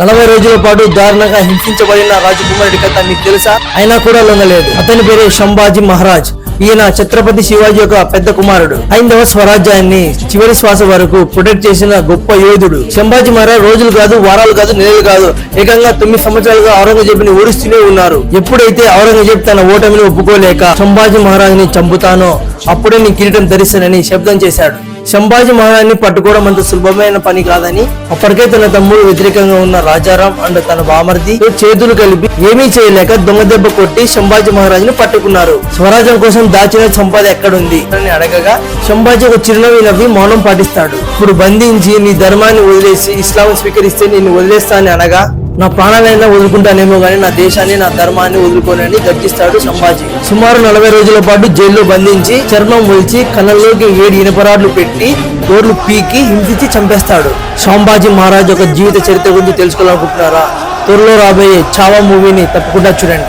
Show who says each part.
Speaker 1: నలభై రోజుల పాటు దారుణంగా హింసించబడిన రాజకుమారుడి కథ మీకు తెలుసా? అయినా కూడా లొంగలేదు. అతని పేరే శంభాజీ మహారాజ్. ఈయన ఛత్రపతి శివాజీ యొక్క పెద్ద కుమారుడు. హైందవ స్వరాజ్యాన్ని చివరి శ్వాస వరకు ప్రొటెక్ట్ చేసిన గొప్ప యోధుడు. శంభాజీ మహారాజ్ రోజులు కాదు వారాలు కాదు నెలలు కాదు ఏకంగా తొమ్మిది సంవత్సరాలుగా ఔరంగజేబ్ని ఓడిస్తూనే ఉన్నారు. ఎప్పుడైతే ఔరంగజేబ్ తన ఓటమిని ఒప్పుకోలేక శంభాజీ మహారాజ్ని చంపుతానో అప్పుడే నీ కిరీటం ధరిస్తానని శబ్దం చేశాడు. శంభాజీ మహారాజ్ని పట్టుకోవడం అంత సులభమైన పని కాదని అప్పటికే తన తమ్ముడు వ్యతిరేకంగా ఉన్న రాజారాం అండ్ తన బామర్ది చేతులు కలిపి ఏమీ చేయలేక దొంగ దెబ్బ కొట్టి శంభాజీ మహారాజుని పట్టుకున్నారు. స్వరాజ్యం కోసం దాచిన సంపద ఎక్కడుంది? అని అడగగా శంభాజీ ఒక చిరునవ్వు నవ్వి మౌనం పాటిస్తాడు. ఇప్పుడు బంధించి నీ ధర్మాన్ని వదిలేసి ఇస్లాం స్వీకరిస్తే నేను వదిలేస్తా అని అనగా నా ప్రాణాలైనా వదులుకుంటానేమో కానీ నా దేశాన్ని నా ధర్మాన్ని వదులుకోనని గర్జిస్తాడు సంభాజీ. సుమారు నలభై రోజుల పాటు జైల్లో బంధించి చర్మం ఒలిచి కళ్ళల్లోకి ఏడు ఇనపరాడ్లు పెట్టి గోర్లు పీకి హింసించి చంపేస్తాడు. సంభాజీ మహారాజ్ యొక్క జీవిత చరిత్ర గురించి తెలుసుకోవాలనుకుంటున్నారా? త్వరలో రాబోయే చావా మూవీని తప్పకుండా చూడండి.